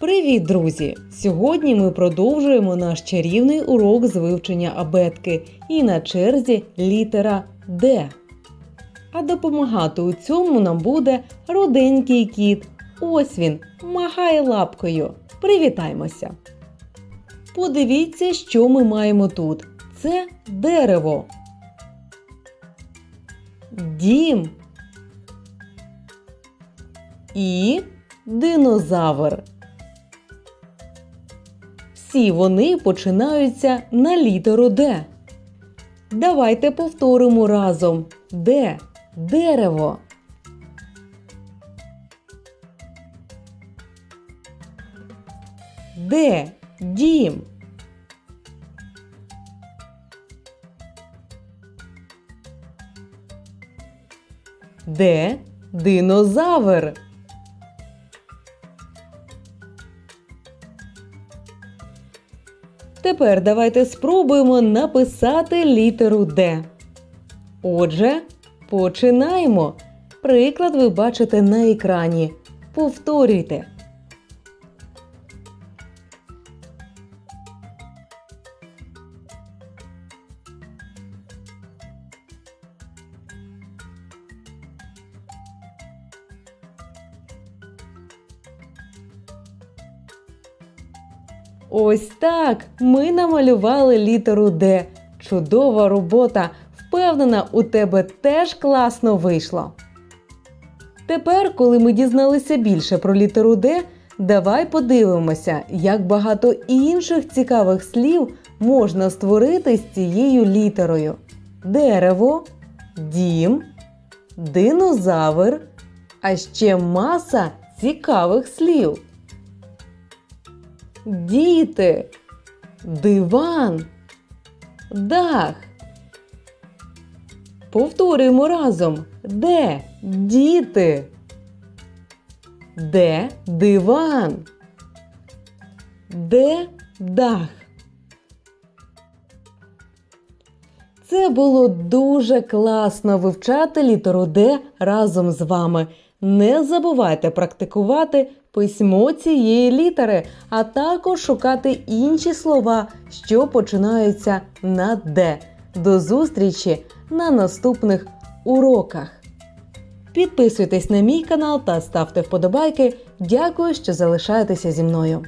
Привіт, друзі! Сьогодні ми продовжуємо наш чарівний урок з вивчення абетки і на черзі літера Д. А допомагати у цьому нам буде руденький кіт. Ось він махає лапкою. Привітаймося! Подивіться, що ми маємо тут. Це дерево. Дім. І динозавр. Всі вони починаються на літеру Д. Давайте повторимо разом Д. Дерево. Д. Дім. Д. Динозавр. Тепер давайте спробуємо написати літеру Д. Отже, починаємо. Приклад ви бачите на екрані. Повторюйте. Ось так ми намалювали літеру Д. Чудова робота. Впевнена, у тебе теж класно вийшло. Тепер, коли ми дізналися більше про літеру Д, давай подивимося, як багато інших цікавих слів можна створити з цією літерою: дерево, дім, динозавр, а ще маса цікавих слів. Діти, диван, дах. Повторюємо разом. Де діти? Де диван? Де дах? Це було дуже класно вивчати літеру Д разом з вами. Не забувайте практикувати письмо цієї літери, а також шукати інші слова, що починаються на Д. До зустрічі на наступних уроках. Підписуйтесь на мій канал та ставте вподобайки. Дякую, що залишаєтеся зі мною.